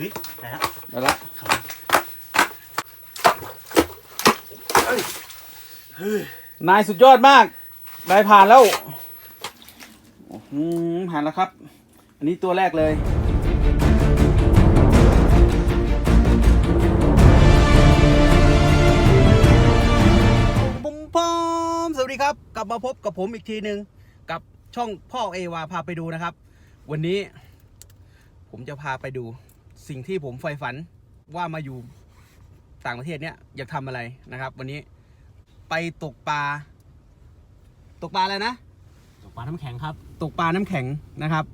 เฮ้ยได้แล้วได้ละเฮ้ยเฮ้ยนายสุดยอดมากนายผ่านแล้วอืมผ่านแล้วครับ อันนี้ตัวแรกเลยปุ้มพอมสวัสดีครับ กลับมาพบกับผมอีกทีหนึ่งกับช่องพ่อเอวาพาไปดูนะครับ วันนี้ผมจะพาไปดู สิ่งที่ผมใฝ่ฝันว่ามาอยู่ต่างประเทศเนี่ยอยากทำอะไรนะครับ วันนี้ไปตกปลาตกปลาอะไรนะ ตกปลาน้ำแข็งครับ ตกปลาน้ำแข็งนะครับ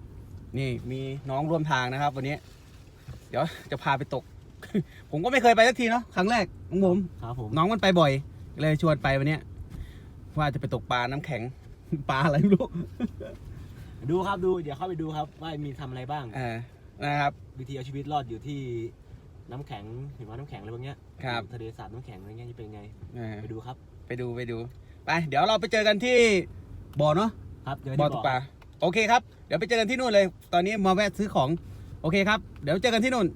นี่มีน้องร่วมทางนะครับ วันนี้ เดี๋ยวจะพาไปตก ผมก็ไม่เคยไปสักทีเนาะครั้งแรกของผม ครับผมน้องมันไปบ่อย เลยชวนไปวันเนี้ยว่าจะไปตกปลาน้ำแข็ง ปลาอะไรไม่รู้ดูครับดู เดี๋ยวเข้าไปดูครับว่ามีทำอะไรบ้าง เออนะครับ วิธีเอาชีวิตรอดอยู่ที่น้ำแข็งหิมะน้ำแข็งอะไรพวกเนี้ยครับ ทะเลสาบน้ำแข็งอะไรเงี้ยจะเป็นไงเออไปดูครับไปดูไปดูไปเดี๋ยวเราไปเจอกันที่บ่อเนาะครับเดี๋ยวบ่อที่ตกปลาโอเคครับ เดี๋ยวไปเจอกันที่นู่นเลย ตอนนี้มาแวะซื้อของโอเคครับ เดี๋ยวเจอกันที่นู่น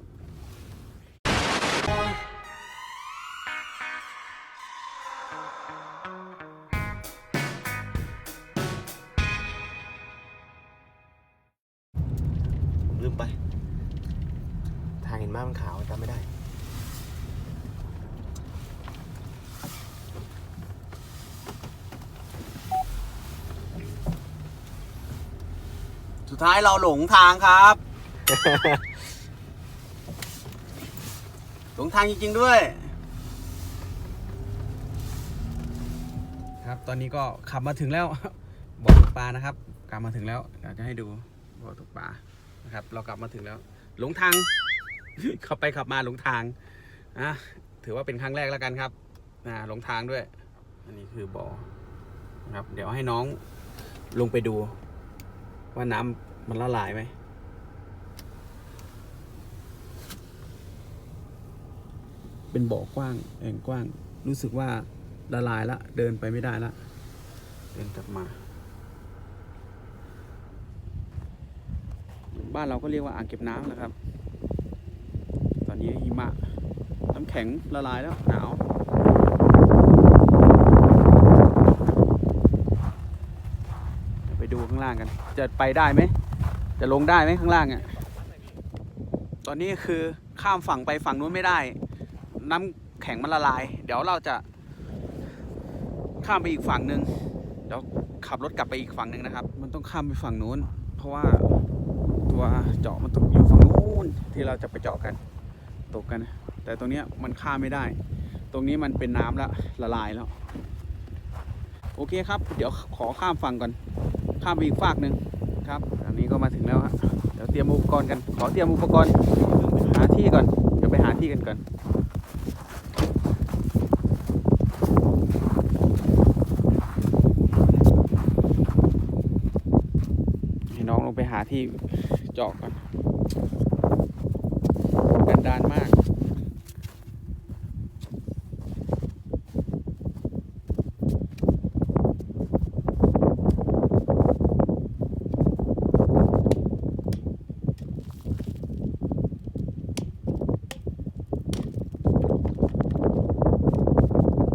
ดท้ายเราหลงทางครับ หลงทางจริงๆด้วย ครับ ตอนนี้ก็ขับมาถึงแล้ว บ่อตกปลานะครับ กลับมาถึงแล้วเดี๋ยวจะให้ดูบ่อตกปลานะครับ เรากลับมาถึงแล้ว หลงทาง ขับไปขับมาหลงทางอะถือว่าเป็นครั้งแรกแล้วกันครับอ่าหลงทางด้วย อันนี้คือบ่อนะครับ เดี๋ยวให้น้องลงไปดู ว่าน้ำมันละลายไหมเป็นบ่อกว้างแอ่งกว้าง รู้สึกว่าละลายละ เดินไปไม่ได้ละ เดินกลับมา บ้านเราก็เรียกว่าอ่างเก็บน้ำนะครับ ตอนนี้หิมะน้ำแข็งละลายแล้วหนาว เดูข้างล่างกัน จะไปได้ไหม จะลงได้ไหมข้างล่างอะ ตอนนี้คือข้ามฝั่งไปฝั่งนู้นไม่ได้ น้ำแข็งมันละลาย เดี๋ยวเราจะ ข้ามไปอีกฝั่งหนึ่งเดี๋ยวขับรถกลับไปอีกฝั่งหนึ่งนะครับ มันต้องข้ามไปฝั่งนู้น เพราะว่าตัวเจาะมันตกอยู่ฝั่งนู้นที่เราจะไปเจาะกัน ตกกัน แต่ตรงนี้มันข้ามไม่ได้ ตรงนี้มันเป็นน้ำแล้วละลายแล้วโอเคครับ เดี๋ยวขอข้ามฝั่งก่อน ข้ามไปอีกฝากหนึ่งครับอันนี้ก็มาถึงแล้วฮะเดี๋ยวเตรียมอุปกรณ์กันขอเตรียมอุปกรณ์หาที่ก่อนเดี๋ยวไปหาที่กันก่อนให้น้องลงไปหาที่เจาะก่อนกันดานมาก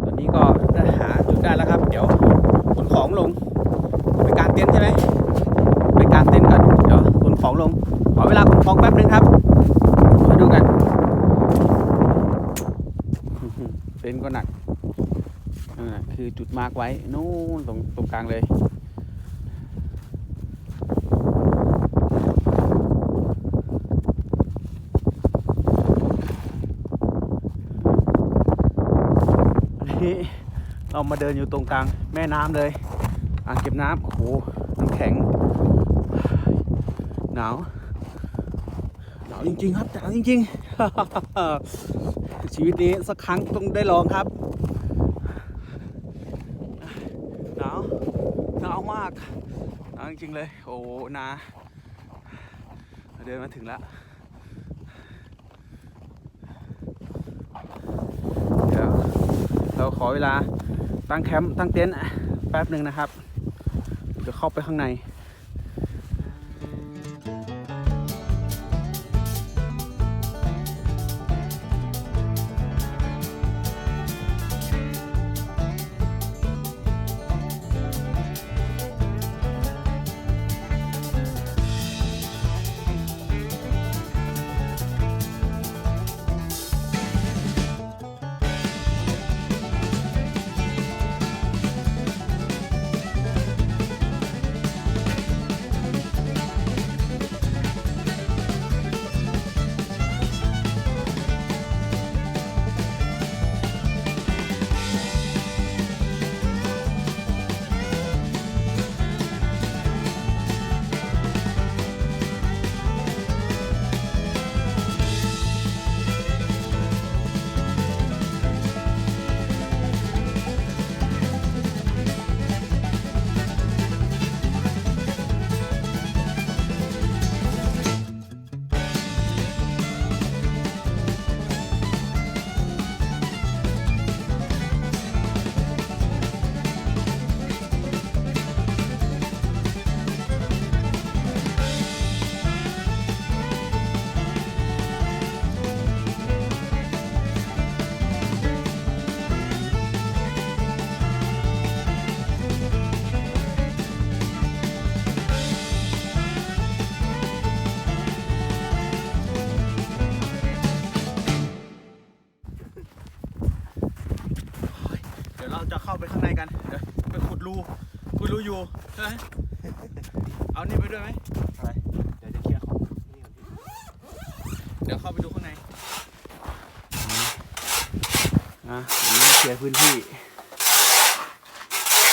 ตอนนี้ก็ได้หาจุดได้แล้วครับ เดี๋ยวขนของ ลง ไปกางเต็นท์ใช่ไหมไปกางเต็นท์ก่อนเดี๋ยวขนของลง ขอเวลาขนของแป๊บนึงครับมาดูกันเต็นท์ก็หนักนั่นน่ะคือจุดมาร์กไว้นู่นตรงตรงกลางเลยนี้เรามาเดินอยู่ตรงกลางแม่น้ำเลย อ่างเก็บน้ำโอ้โหน้ำแข็ง หนาวหนาวจริง ๆ ครับหนาวจริงๆ ชีวิตนี้สักครั้งต้องได้ลองครับหนาวหนาวมากหนาวจริงๆเลย โอ้นาเดินมาถึงแล้วเดี๋ยวเราขอเวลาตั้งแคมป์ตั้งเต็นท์แป๊บหนึ่งนะครับ จะเข้าไปข้างใน อยู่ใช่ไหมเอานี่ไปด้วยไหมอะไรเดี๋ยวจะเคลียร์ของนี่ก่อนพี่เดี๋ยวเข้าไปดูข้างในอะอันนี้เคลียร์พื้นที่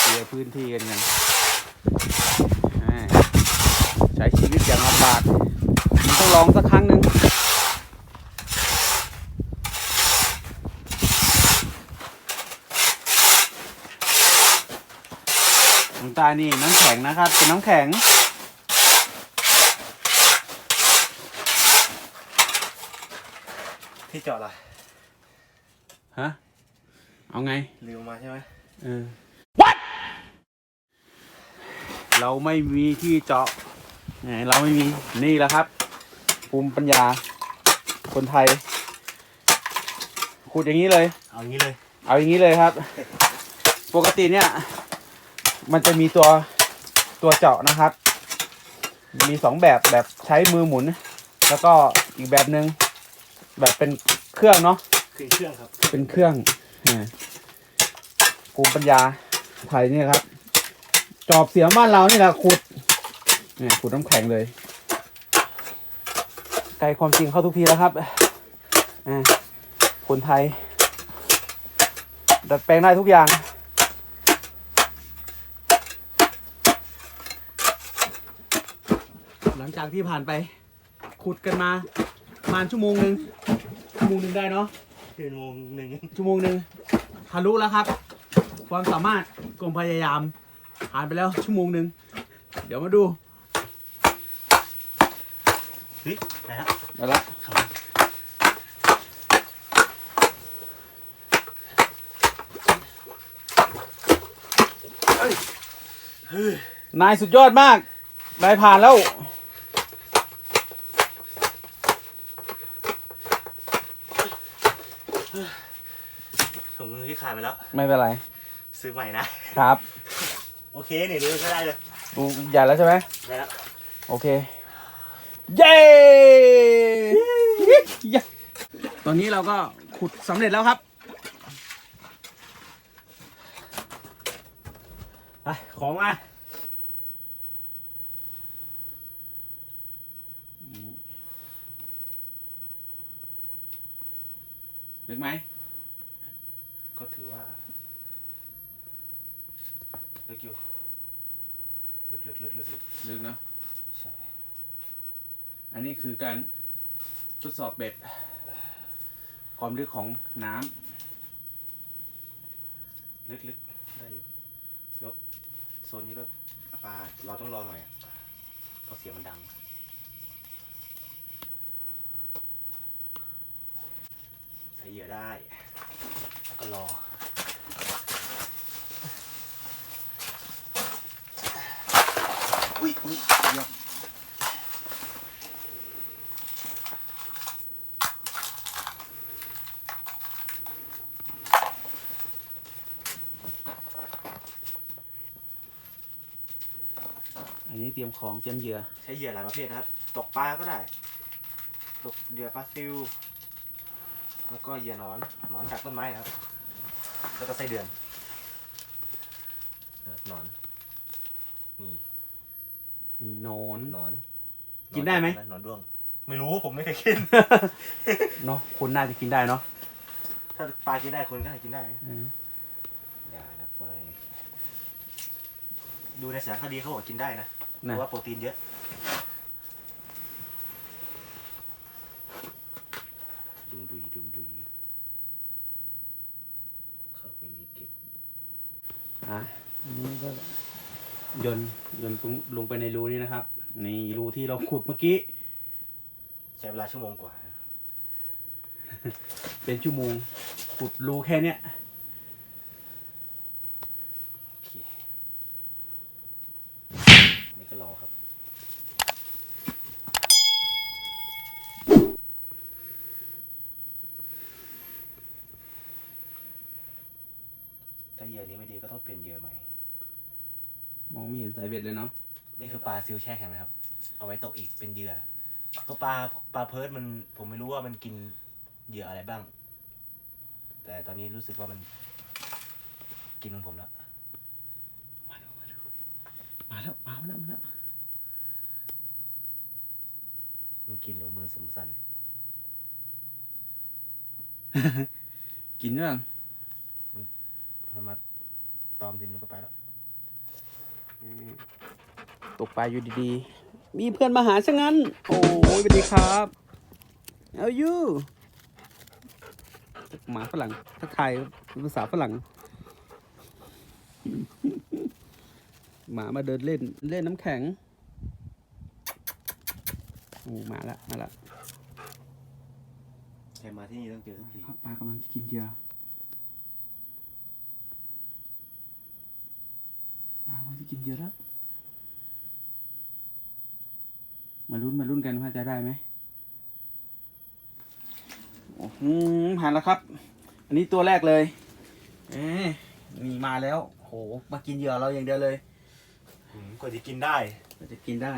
เคลียร์พื้นที่กันกันอ่าใช้ชีวิตอย่างลำบาก มันต้องลองสักครั้งหนึ่ง น้ำตาลนี่น้ำแข็งนะครับ เป็นน้ำแข็ง ที่จอดล่ะฮะ เอาไง ลืมมาใช่ไหมเออ What เราไม่มีที่เจาะไหนเราไม่มี นี่แหละครับ ภูมิปัญญา คนไทย ขุดอย่างนี้เลย เอางี้เลย เอาอย่างนี้เลยครับ ปกติเนี่ย มันจะมีตัวตัวเจาะนะครับ มีสองแบบแบบใช้มือหมุน แล้วก็อีกแบบหนึ่งแบบเป็นเครื่องเนาะคือเครื่องครับ เป็นเครื่องอ่าภูมิปัญญาไทยนี่ครับ จอบเสียมบ้านเรานี่แหละขุดเนี่ยขุดน้ำแข็งเลยไกลความจริงเข้าทุกทีแล้วครับอ่าคนไทย ดัดแปลงได้ทุกอย่าง หลัง จากที่ผ่านไป ขุดกันมาประมาณชั่วโมงหนึ่งชั่วโมงหนึ่งได้เนาะคือโมงหนึ่งชั่วโมงหนึ่งทะลุแล้วครับ ความสามารถความพยายามผ่านไปแล้วชั่วโมงหนึ่งเดี๋ยวมาดูเฮ้ยนะฮะไปละครับนายสุดยอดมาก นายผ่านแล้ว ถุงมือที่ขาดไปแล้ว ไม่เป็นไร ซื้อใหม่นะ ครับ โอเคนี่ดูก็ได้เลยดูใหญ่แล้วใช่ไหมได้แล้ว โอเค เย้เย้ตอนนี้เราก็ขุดสำเร็จแล้วครับไปของมาลึกไหม ก็ถือว่าลึกอยู่ลึกลึกลึกลึกลึกลึกเนอะใช่ อันนี้คือการทดสอบเบ็ด ความลึกของน้ลึกลึกได้อยู่แต่ว่าโซนนี้ก็ปลาเราต้องรอหน่อยอะเพราะเสียงมันดังใส่เหยื่อได้แล้ว ก็รออุ้ยอุ้ยำเยี่ยมอันนี้เตรียมของเตรียมเหยื่อใช้เหยื่อหลายประเภทนะครับ ตกปลาก็ได้ ตกเหยื่อปลาซิว แล้วก็เหยื่อหนอน หนอนจากต้นไม้ครับ แล้วก็ไส้เดือนนะครับหนอน นี่มีหนอน หนอนกินได้ไหม หนอนด้วง ไม่รู้ผมไม่เคยกิน เนาะคุณน่าจะกินได้เนาะถ้าปลากินได้คนก็กินได้อืมอย่านะเฟ้ยดูในสารคดีเขาบอกกินได้นะเพนะราะว่าโปรตีนเยอะ ดุงดุยดุงดุยเข้าไปในเก็บ อะอันนี้ก็โยน โยนลงไปในรูนี้นะครับ นี่รูที่เราขุดเมื่อกี้ ใช้เวลาชั่วโมงกว่านะเป็นชั่วโมงขุดรูแค่เนี้ยโอเคนี่ก็รอครับ ถ้าเหยื่อนี้ไม่ดีก็ต้องเปลี่ยนเหยื่อใหม่ มองไม่เห็นสายเบ็ดเลยเนาะนี่คือปลาซิลแช่แข็งนะครับ เอาไว้ตกอีกเป็นเหยื่อเพราะปลาปลาเพิร์ดมันผมไม่รู้ว่ามันกินเหยื่ออะไรบ้าง แต่ตอนนี้รู้สึกว่ามัน กินของผมแล้วมาแล้วมาแล้วมาแล้วมาแล้วมาแล้วมันกินหรือมือสมสั่นเนี่ยกินยังมันมาตอมดินมันก็ไปแล้ว ตกปลาอยู่ดีๆ มีเพื่อนมาหาซะงั้น โอ้ยสวัสดีครับเอาอยู่หมาฝรั่งทักทายภาษาฝรั่ง หมามาเดินเล่นเล่นน้ำแข็งโอ้มาละมาละ ใครมาที่นี่ต้องเจอทุกที ปลากำลังจะกินเหยื่อ ปลากำลังจะกินเหยื่อแล้ว มาลุ้นมาลุ้นกันว่าจะได้ไหมโอ้โหหันแล้วครับ อันนี้ตัวแรกเลยเอ๊ะนี่มาแล้ว โห มากินเหยื่อเราอย่างเดียวเลยอืมกว่าจะกินได้ก็จะกินได้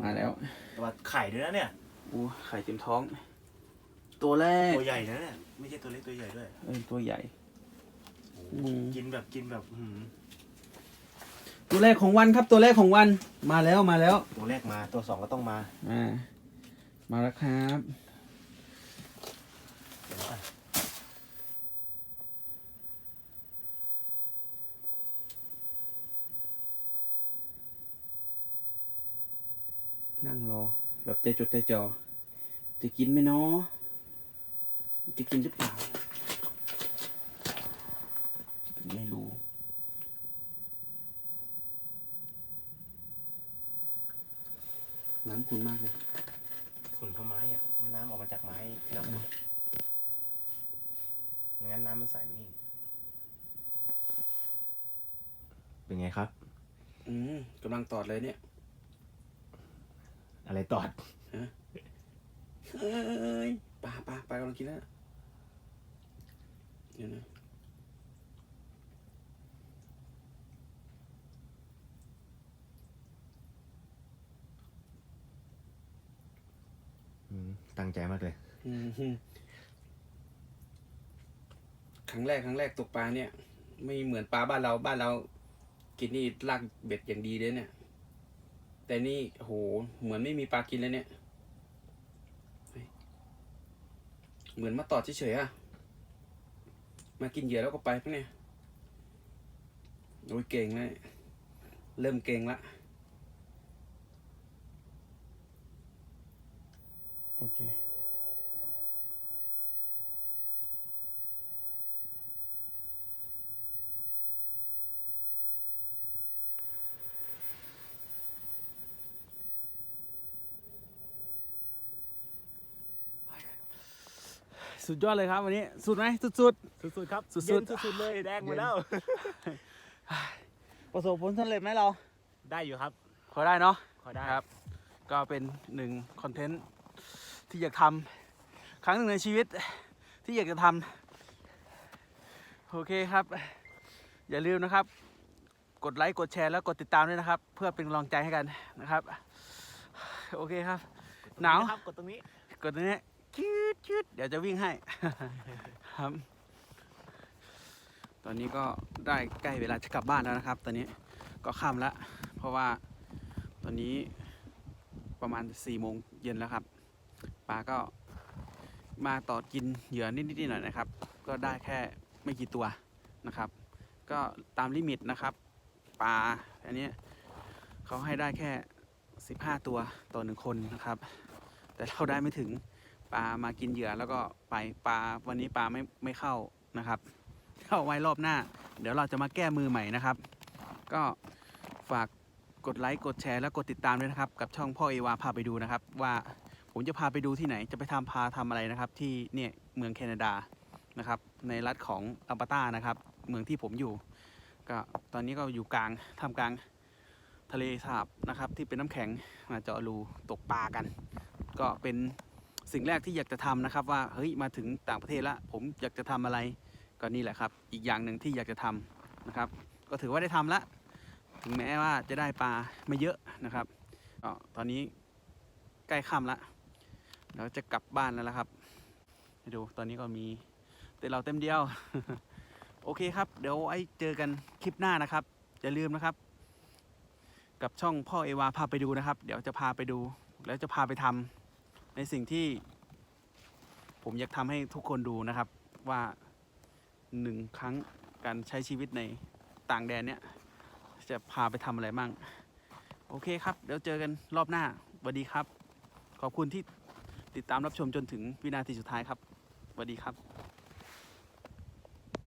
มาแล้วแต่ว่าไข่ด้วยนะเนี่ยโอ้ไข่เต็มท้อง ตัวแรก ตัวใหญ่นะเนี่ย ไม่ใช่ตัวเล็กตัวใหญ่ด้วย เออ ตัวใหญ่โอ้โหอืมกินแบบกินแบบอื้อหือ ตัวแรกของวันครับตัวแรกของวันมาแล้วมาแล้วตัวแรกมาตัวสองก็ต้องมาอ่ามาแล้วครับเดี๋ยวก่อนนั่งรอ แบบใจจดใจจ่อจะกินไหมเนาะจะกินหรือเปล่า ไม่รู้ น้ำคุณมากเลยขุนเพราะไม้อะน้ำออกมาจากไม้ที่เราขุดไม่งั้นน้ำมันใสไม่นิ่งเป็นไงครับ อืมกำลังตอดเลยเนี่ย อะไรตอดเอ้ยปลาปลาปลากำลังกินแล้วเดี๋ยวนะ ตั้งใจมากเลย อืมฮึครั้งแรกครั้งแรกตกปลาเนี่ย ไม่เหมือนปลาบ้านเราบ้านเรา กินนี่ลากเบ็ดอย่างดีเลยเนี่ย แต่นี่โหเหมือนไม่มีปลากินเลยเนี่ยเฮ้ยเหมือนมาตอดเฉยๆอะมากินเหยื่อแล้วก็ไปปะเนี่ยโอ้ยเก่งเลยเริ่มเก่งละ โอเคสุดยอดเลยครับวันนี้สุดไหมสุดสุดสุดๆครับสุดๆเย็นสุดๆเลยแดงหมดแล้วๆประสบผลสำเร็จไหมเราได้อยู่ครับ พอได้เนาะขอได้ ครับ ก็เป็นหนึ่งคอนเทนต์ ที่อยากทำครั้งหนึ่งในชีวิตที่อยากจะทำโอเคครับ อย่าลืมนะครับ กดไลค์กดแชร์แล้วกดติดตามด้วยนะครับ เพื่อเป็นกำลังใจให้กันนะครับ โอเคครับ หนาวครับกดตรงนี้กดตรงนี้ชืดชืดเดี๋ยวจะวิ่งให้ครับ ตอนนี้ก็ได้ใกล้เวลาจะกลับบ้านแล้วนะครับ ตอนนี้ก็ค่ำแล้ว เพราะว่าตอนนี้ประมาณ4ี่โมงเย็นแล้วครับ ปลาก็มาต่อกินเหยื่อนิดๆหน่อยนะครับ ก็ได้แค่ไม่กี่ตัวนะครับ ก็ตามลิมิตนะครับปลาอันนี้เขาให้ได้แค่ 15 ตัวต่อหนึ่งคนนะครับ แต่เราได้ไม่ถึงปลามากินเหยื่อแล้วก็ไปปลาวันนี้ปลาไม่ไม่เข้านะครับเข้าไว้รอบหน้า เดี๋ยวเราจะมาแก้มือใหม่นะครับ ก็ฝากกดไลค์กดแชร์และกดติดตามด้วยนะครับ กับช่องพ่อเอวาพาไปดูนะครับว่า ผมจะพาไปดูที่ไหนจะไปทำพาทำอะไรนะครับ ที่เนี่ยเมืองแคนาดานะครับ ในรัฐของอัลบาตานะครับ เมืองที่ผมอยู่ ก็ตอนนี้ก็อยู่กลางทำกลางทะเลสาบนะครับ ที่เป็นน้ำแข็งมาเจาะรูตกปลากัน ก็เป็นสิ่งแรกที่อยากจะทำนะครับ ว่าเฮ้ยมาถึงต่างประเทศแล้วผมอยากจะทำอะไรก็นี่แหละครับ อีกอย่างหนึ่งที่อยากจะทำนะครับ ก็ถือว่าได้ทำละถึงแม้ว่าจะได้ปลาไม่เยอะนะครับก็ตอนนี้ใกล้ค่ำละ เราจะกลับบ้านแล้วละครับไปดูตอนนี้ก็มีเต็นท์เราเต็มเดียว โอเคครับ เดี๋ยวไอ้เจอกันคลิปหน้านะครับ อย่าลืมนะครับ กับช่องพ่อเอวาพาไปดูนะครับ เดี๋ยวจะพาไปดู แล้วจะพาไปทำในสิ่งที่ ผมอยากทำให้ทุกคนดูนะครับ ว่าหนึ่งครั้งการใช้ชีวิตในต่างแดนเนี่ยจะพาไปทำอะไรมั่ง โอเคครับ เดี๋ยวเจอกันรอบหน้าสวัสดีครับ ขอบคุณที่ ติดตามรับชมจนถึงวินาทีสุดท้ายครับสวัสดีครับ